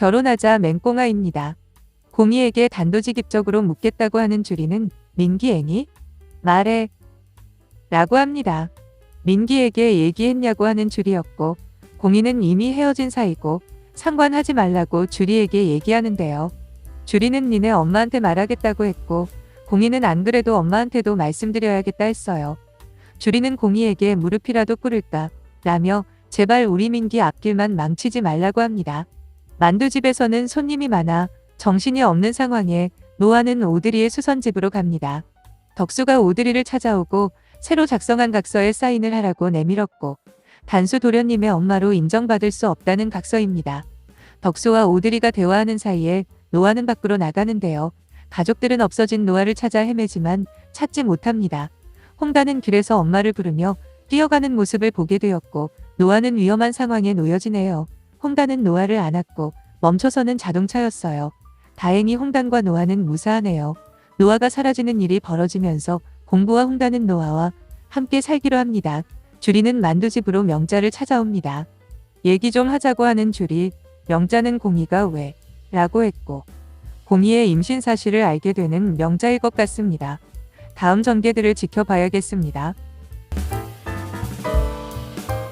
결혼하자 맹꽁아입니다. 공희에게 단도직입적으로 묻겠다고 하는 주리는 민기애니? 말해. 라고 합니다. 민기에게 얘기했냐고 하는 주리였고 공희는 이미 헤어진 사이고 상관하지 말라고 주리에게 얘기하는데요. 주리는 니네 엄마한테 말하겠다고 했고 공희는 안 그래도 엄마한테도 말씀드려야겠다 했어요. 주리는 공희에게 무릎이라도 꿇을까 라며 제발 우리 민기 앞길만 망치지 말라고 합니다. 만두집에서는 손님이 많아 정신이 없는 상황에 노아는 오드리의 수선집으로 갑니다. 덕수가 오드리를 찾아오고 새로 작성한 각서에 사인을 하라고 내밀었고 단수 도련님의 엄마로 인정받을 수 없다는 각서입니다. 덕수와 오드리가 대화하는 사이에 노아는 밖으로 나가는데요. 가족들은 없어진 노아를 찾아 헤매지만 찾지 못합니다. 홍단은 길에서 엄마를 부르며 뛰어가는 모습을 보게 되었고 노아는 위험한 상황에 놓여지네요. 홍단은 노아를 안았고 멈춰서는 자동차였어요. 다행히 홍단과 노아는 무사하네요. 노아가 사라지는 일이 벌어지면서 공부와 홍단은 노아와 함께 살기로 합니다. 주리는 만두집으로 명자를 찾아옵니다. 얘기 좀 하자고 하는 주리, 명자는 공희가 왜? 라고 했고 공희의 임신 사실을 알게 되는 명자일 것 같습니다. 다음 전개들을 지켜봐야겠습니다.